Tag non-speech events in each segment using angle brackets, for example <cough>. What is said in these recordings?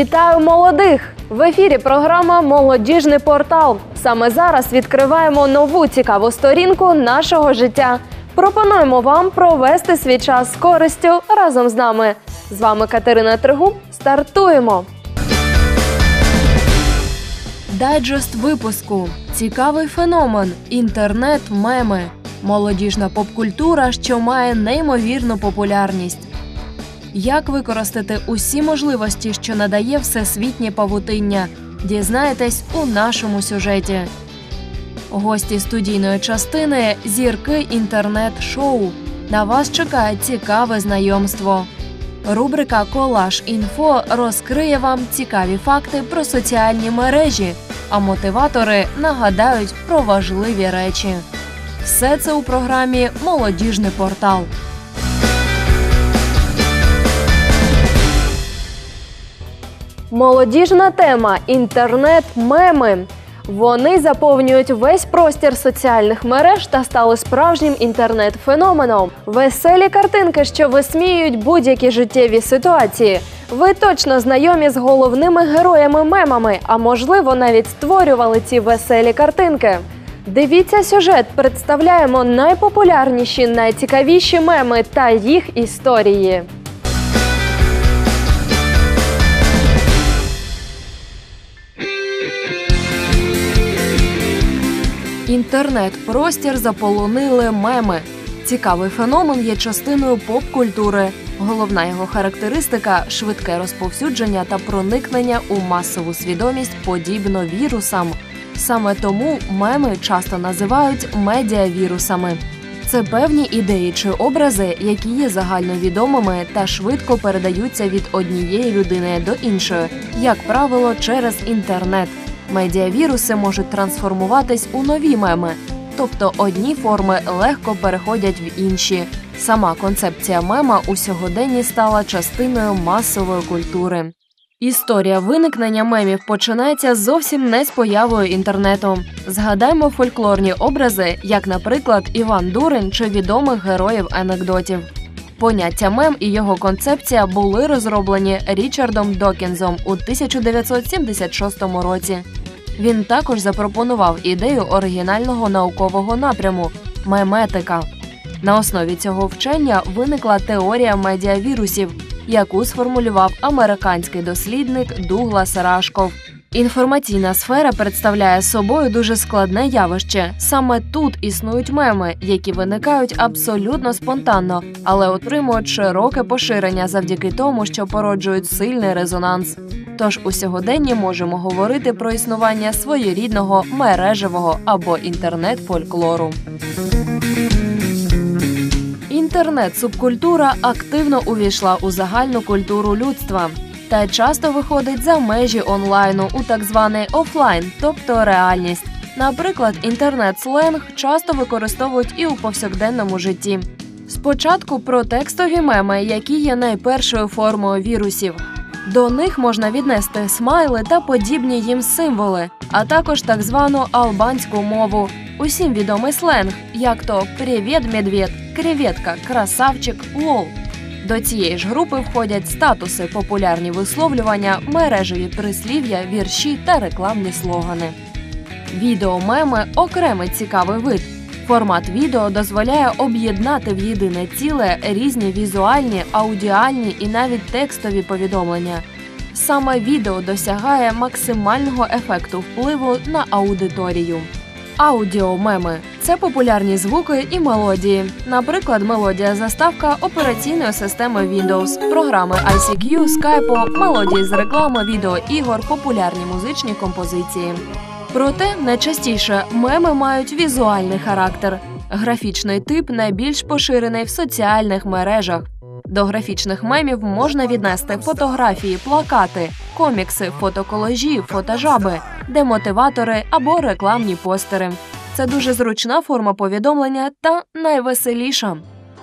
Вітаю молодих! В ефірі програма Молодіжний портал. Саме зараз відкриваємо нову цікаву сторінку нашого життя. Пропонуємо вам провести свій час з користю разом з нами. З вами Катерина Тригуб. Стартуємо! Дайджест випуску. Цікавий феномен. Інтернет-меми. Молодіжна попкультура, що має неймовірну популярність. Як використати усі можливості, що надає всесвітнє павутиння? Дізнаєтесь у нашому сюжеті. Гості студійної частини зірки інтернет-шоу. На вас чекає цікаве знайомство. Рубрика Колаж інфо розкриє вам цікаві факти про соціальні мережі, а мотиватори нагадають про важливі речі. Все це у програмі Молодіжний портал. Молодіжна тема інтернет-меми. Вони заповнюють весь простір соціальних мереж та стали справжнім інтернет-феноменом. Веселі картинки, що висміюють будь-які життєві ситуації. Ви точно знайомі з головними героями-мемами, а можливо, навіть створювали ці веселі картинки. Дивіться сюжет, представляємо найпопулярніші, найцікавіші меми та їх історії. Інтернет-простір заполонили меми. Цікавий феномен є частиною поп-культури. Головна його характеристика швидке розповсюдження та проникнення у масову свідомість подібно вірусам. Саме тому меми часто називають медіавірусами. Це певні ідеї чи образи, які є загальновідомими та швидко передаються від однієї людини до іншої, як правило, через інтернет. Медіавіруси можуть трансформуватись у нові меми, тобто одні форми легко переходять в інші. Сама концепція мема у сьогоденні стала частиною масової культури. Історія виникнення мемів починається зовсім не з появою інтернету. Згадаймо фольклорні образи, як, наприклад, Іван Дурень чи відомих героїв анекдотів. Поняття мем і його концепція були розроблені Річардом Докінзом у 1976 році. Він також запропонував ідею оригінального наукового напряму меметика. На основі цього вчення виникла теорія медіавірусів, яку сформулював американський дослідник Дуглас Рашков. Інформаційна сфера представляє собою дуже складне явище. Саме тут існують меми, які виникають абсолютно спонтанно, але отримують широке поширення завдяки тому, що породжують сильний резонанс. Тож у сьогоденні можемо говорити про існування своєрідного мережевого або інтернет-фольклору. Інтернет-субкультура активно увійшла у загальну культуру людства та часто виходить за межі онлайну у так званий офлайн, тобто реальність. Наприклад, інтернет-сленг часто використовують і у повсякденному житті. Спочатку про текстові меми, які є найпершою формою вірусів. До них можна віднести смайли та подібні їм символи, а також так звану албанську мову. Усім відомий сленг, як то «Привіт, медведь», креветка, красавчик, лол. До цієї ж групи входять статуси, популярні висловлювання, мережеві прислів'я, вірші та рекламні слогани. Відеомеми окремий цікавий вид. Формат відео дозволяє об'єднати в єдине ціле різні візуальні, аудіальні і навіть текстові повідомлення. Саме відео досягає максимального ефекту впливу на аудиторію. Аудіомеми це популярні звуки і мелодії. Наприклад, мелодія заставка операційної системи Windows, програми ICQ, Skype, мелодії з реклами, відеоігор, популярні музичні композиції. Проте найчастіше меми мають візуальний характер. Графічний тип найбільш поширений в соціальних мережах. До графічних мемів можна віднести фотографії, плакати, комікси, фотоколожі, фотожаби, демотиватори або рекламні постери. Це дуже зручна форма повідомлення та найвеселіша.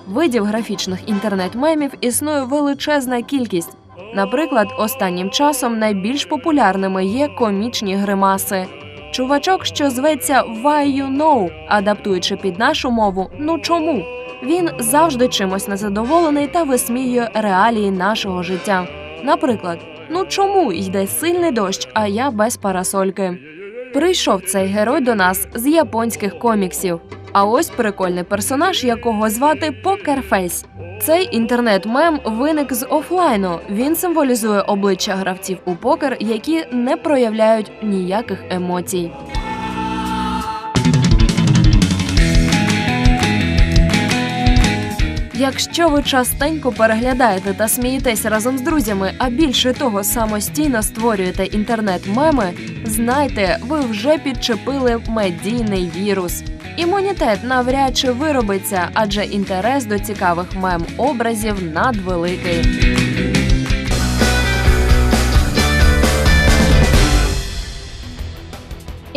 Видів графічних інтернет-мемів існує величезна кількість. Наприклад, останнім часом найбільш популярними є комічні гримаси. Чувачок, що зветься Why You Know, адаптуючи під нашу мову Ну чому? Він завжди чимось незадоволений та висміює реалії нашого життя. Наприклад, Ну чому йде сильний дощ, а я без парасольки? Прийшов цей герой до нас з японських коміксів. А ось прикольний персонаж, якого звати Покерфейс. Цей інтернет-мем виник з офлайну. Він символізує обличчя гравців у покер, які не проявляють ніяких емоцій. Якщо ви частенько переглядаєте та смієтесь разом з друзями, а більше того, самостійно створюєте інтернет-меми, знайте, ви вже підчепили медійний вірус. Імунітет навряд чи виробиться, адже інтерес до цікавих мем-образів надвеликий.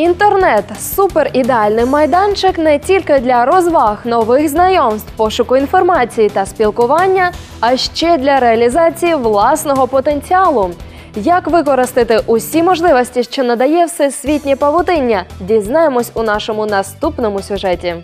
Інтернет супер ідеальний майданчик не тільки для розваг, нових знайомств, пошуку інформації та спілкування, а ще для реалізації власного потенціалу. Як використати усі можливості, що надає всесвітнє павутиння, дізнаємось у нашому наступному сюжеті.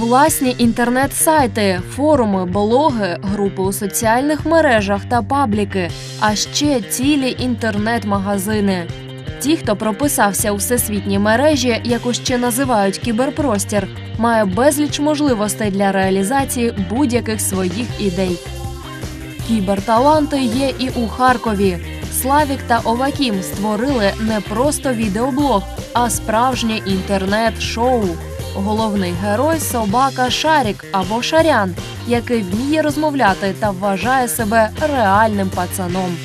Власні інтернет-сайти, форуми, блоги, групи у соціальних мережах та пабліки, а ще цілі інтернет-магазини. Ті, хто прописався у всесвітній мережі, яку ще називають кіберпростір, має безліч можливостей для реалізації будь-яких своїх ідей. Кіберталанти є і у Харкові. Славік та Овакім створили не просто відеоблог, а справжнє інтернет-шоу. Головний герой собака Шарік або Шарян, який вміє розмовляти та вважає себе реальним пацаном.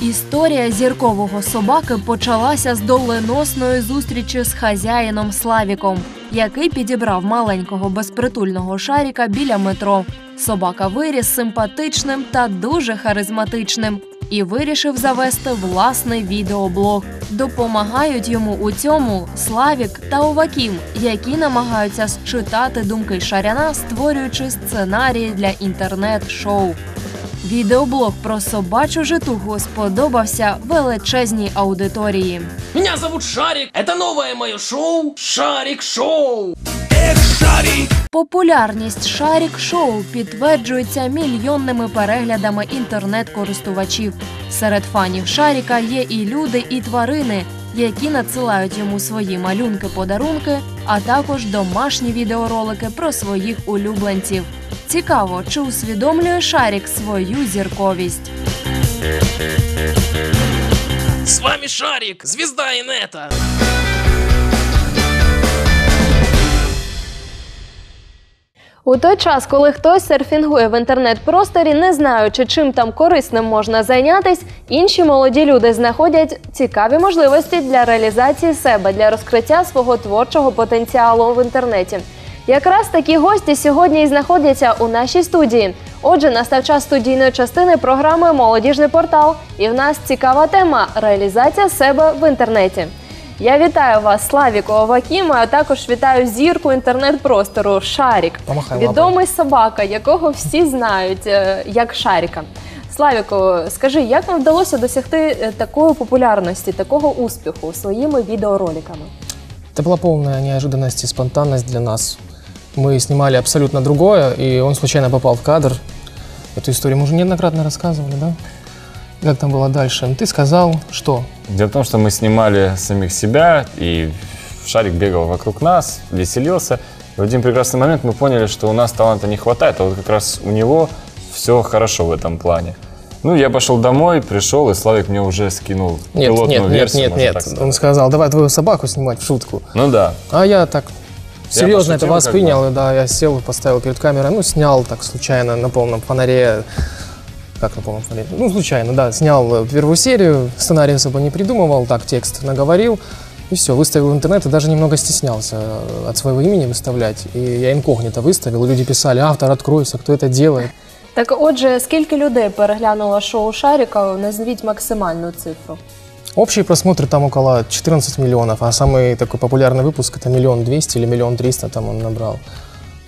Історія зіркового собаки почалася з доленосної зустрічі з хазяїном Славіком, який підібрав маленького безпритульного шаріка біля метро. Собака виріс симпатичним та дуже харизматичним і вирішив завести власний відеоблог. Допомагають йому у цьому Славік та Овакім, які намагаються считати думки шаряна, створюючи сценарії для інтернет-шоу. Відеоблог про собачу житуху сподобався величезній аудиторії. Меня зовут Шарик. Это новое мое шоу Шарик Шоу. Популярність Шарік Шоу підтверджується мільйонними переглядами інтернет-користувачів. Серед фанів Шаріка є і люди, і тварини, які надсилають йому свої малюнки-подарунки, а також домашні відеоролики про своїх улюбленців. Цікаво, чи усвідомлює Шарік свою зірковість. С вами Шарик, звезда инета. У той час, коли хтось серфінгує в інтернет-просторі, не знаючи, чим там корисним можна зайнятись, інші молоді люди знаходять цікаві можливості для реалізації себе, для розкриття свого творчого потенціалу в інтернеті. Якраз такі гості сьогодні і знаходяться у нашій студії. Отже, настав час студійної частини програми Молодіжний портал. І в нас цікава тема реалізація себе в інтернеті. Я вітаю вас, Славіку Овакіма, а також вітаю зірку інтернет-простору Шарік. Помахай лапою. Відомий собака, якого всі знають е, як Шаріка. Славіку, скажи, як вам вдалося досягти е, такої популярності, такого успіху своїми відеороликами? Это была полная неожиданность и спонтанность для нас. Мы снимали абсолютно другое, и он случайно попал в кадр. Эту историю мы уже неоднократно рассказывали, да? Как там было дальше? Ты сказал, что? Дело в том, что мы снимали самих себя, и шарик бегал вокруг нас, веселился. И в один прекрасный момент мы поняли, что у нас таланта не хватает, а вот как раз у него все хорошо в этом плане. Ну, я пошел домой, пришел, и Славик мне уже скинул Нет, пилотную нет, нет, версию, нет, нет. так сказать. Он сказал, давай твою собаку снимать в шутку. Ну да. А я так серьезно это пошутил, воспринял, и да, я сел, поставил перед камерой, ну, снял так случайно на полном фонаре, как на полном фонаре, ну, случайно, да, снял э, первую серию, сценарий особо не придумывал, так текст наговорил, и все, выставил в интернет, и даже немного стеснялся э, от своего имени выставлять, и я инкогнито выставил, и люди писали, автор, откройся, кто это делает. Так, отже, скільки людей переглянуло шоу Шаріка? Назвіть максимальну цифру. Общие просмотры там около 14 миллионов, а самый такой популярный выпуск это миллион двести или миллион триста там он набрал.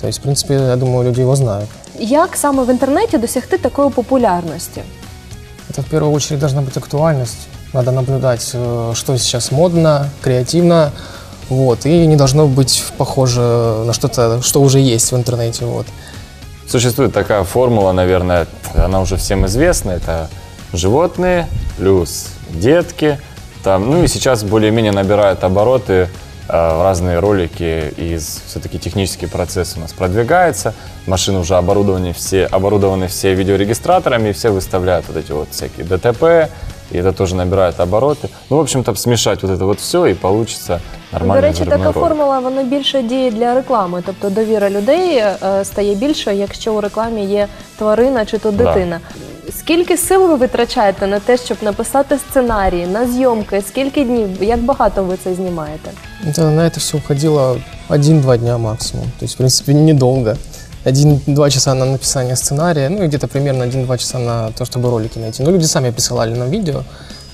То есть, в принципе, я думаю, люди его знают. Як саме в інтернеті досягти такої популярності? Это в первую очередь должна быть актуальность. Надо наблюдать, э, что сейчас модно, креативно, Вот, и не должно быть похоже на что-то, что уже есть в интернете. Вот. Существует такая формула, наверное, она уже всем известна. Это животные плюс детки. Там, ну и сейчас более-менее набирают обороты э, разные ролики из все-таки технический процесс у нас продвигается. Машины уже оборудованы все, оборудованы все видеорегистраторами, и все выставляют вот эти вот всякие ДТП, и это тоже набирает обороты. Ну, в общем-то, смешать вот это вот все, и получится До нормальный речі, така взрывной ролик. формула вона більше діє для реклами, тобто довіра людей е, стає більшою, якщо у рекламі є тварина чи то Да. дитина. Скільки сил ви витрачаєте на те, щоб написати сценарій, на зйомки? Скільки днів? Як багато ви це знімаєте? Это, на это все уходило один-два дня максимум. То есть, в принципе, недолго. Один-два часа на написание сценария, ну и где-то примерно один-два часа на то, чтобы ролики найти. Ну, люди сами присылали нам видео,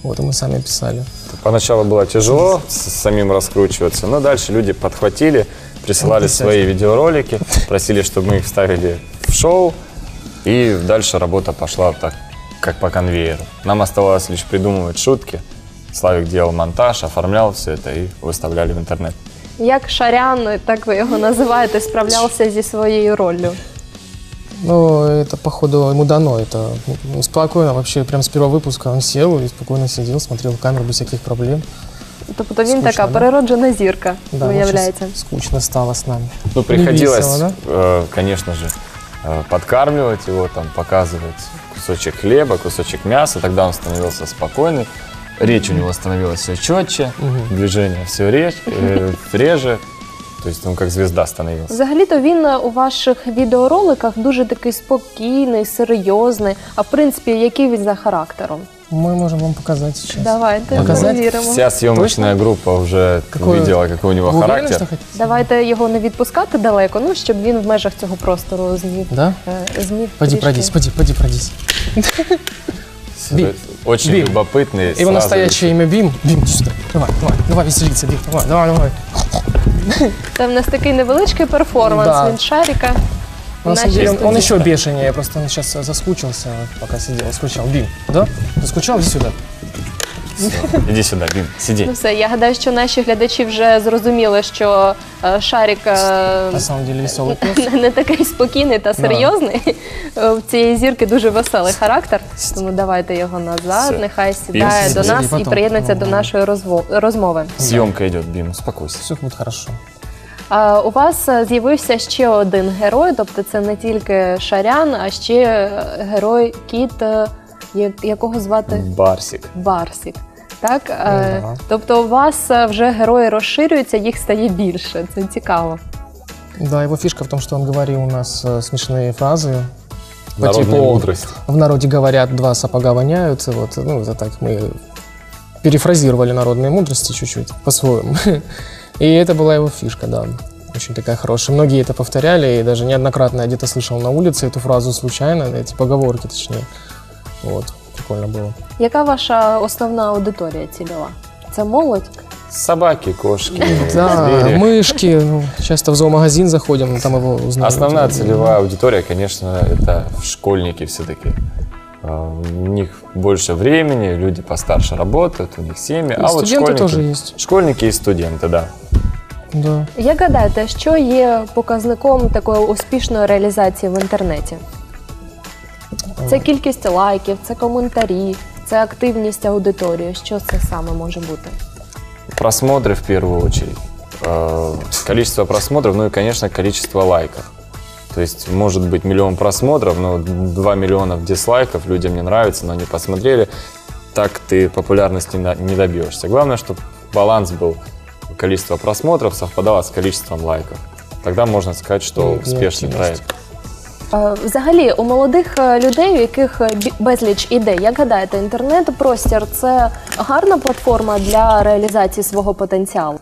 вот, и мы сами писали. Поначалу было тяжело с самим раскручиваться, но дальше люди подхватили, присылали Вот и свои видеоролики, просили, чтобы мы их вставили в шоу, и дальше работа пошла так, как по конвейеру. Нам оставалось лишь придумывать шутки. Славик делал монтаж, оформлял все это и выставляли в интернет. Як Шарян, так ви його називаєте, справлявся зі своєю роллю? Но это, походу, ему дано. Это ну, спокойно, вообще, прям с первого выпуска он сел и спокойно сидел, смотрел в камеру без всяких проблем. Тобто він Скучно, така да? перероджена зірка, Да, ну, виявляється. щас скучно стало с нами. Ну, приходилось, весело, э, конечно же, э, подкармливать его, там, показывать кусочек хлеба, кусочек мяса, тогда он становился спокойный. Речь у него становилась все четче, движение все <laughs> реже, э, реже. То есть он как звезда становился. Взагалі-то він е, у ваших відеороликах дуже такий спокійний, серйозний. А в принципі, який він за характером? Мы можем вам показать сейчас. Давайте Показать? перевіримо. Вся съемочная группа уже Какой- увидела, какой у него Вы уверены, характер. что хотите? Давайте його не відпускати далеко, ну щоб він в межах цього простору зміг. Да? е, зміг Пойди трішки. пройдись, пойди, пойди пройдись. Бим. Очень Бим. любопытный. Его сразу настоящее имя Бим. Бим, иди сюда. Давай, давай, давай веселиться, Бим. Давай, давай, давай. Це в нас такий невеличкий перформанс Да. від Шаріка. в На самом нашій деле, он, он студії. еще бешенее, просто он сейчас заскучился, пока сидел, скучал. Бим, да? Заскучал, иди сюда. Всё, Иди сюда, Бим, сиди. Ну все, я гадаю, що наші глядачі вже зрозуміли, що е, Шарік е, На самом деле веселый пес. <laughs> не такий спокійний та серйозний. Е, В цієї зірки дуже веселий характер. Тому давайте його назад. Все. Нехай сідає Пів до сидить, нас і і потім приєднується до поговоримо. нашої розво- розмови. Съемка идет, Бим, успокойся. Все будет хорошо. А, У вас е, з'явився ще один герой, тобто це не тільки Шарян, а ще е, герой кіт, е, я- якого звати Барсик. Барсік. Так, Е, Ага. тобто у вас е, вже герої розширюються, їх стає більше. Це цікаво. Да, его фишка в том, что он говорил у нас э, смешные фразы. По Народная типу, мудрость. В народе говорят, два сапога воняют. Вот, ну, это так мы перефразировали народные мудрости чуть-чуть по-своему. <laughs> И это была его фишка, да. Очень такая хорошая. Многие это повторяли, и даже неоднократно я где-то слышал на улице эту фразу случайно, эти поговорки точнее. Вот, прикольно было. Яка ваша основна аудиторія цільова? Це молодь? Собаки, кошки, Да, звери. мышки, ну, часто в зоомагазин заходим, там его узнаем. Основная целевая аудитория, конечно, это школьники все-таки. У них больше времени, люди постарше работают, у них семьи. И а вот студенты школьники, тоже есть. Школьники и студенты, да. Да. Як гадаєте, що є показником такої успішної реалізації в інтернеті? Це кількість лайків, це коментарі, це активність аудиторії. Що це саме може бути? Просмотры в первую очередь. Э, Количество просмотров, ну и, конечно, количество лайков. То есть может быть миллион просмотров, но 2 миллиона дизлайков, людям не нравится, но они посмотрели. Так ты популярности на- не добьешься. Главное, чтобы баланс был, количество просмотров совпадало с количеством лайков. Тогда можно сказать, что успешный проект. Взагалі, у молодих е, людей, у яких е, безліч ідей, як гадаєте, інтернет-простір це гарна платформа для реалізації свого потенціалу?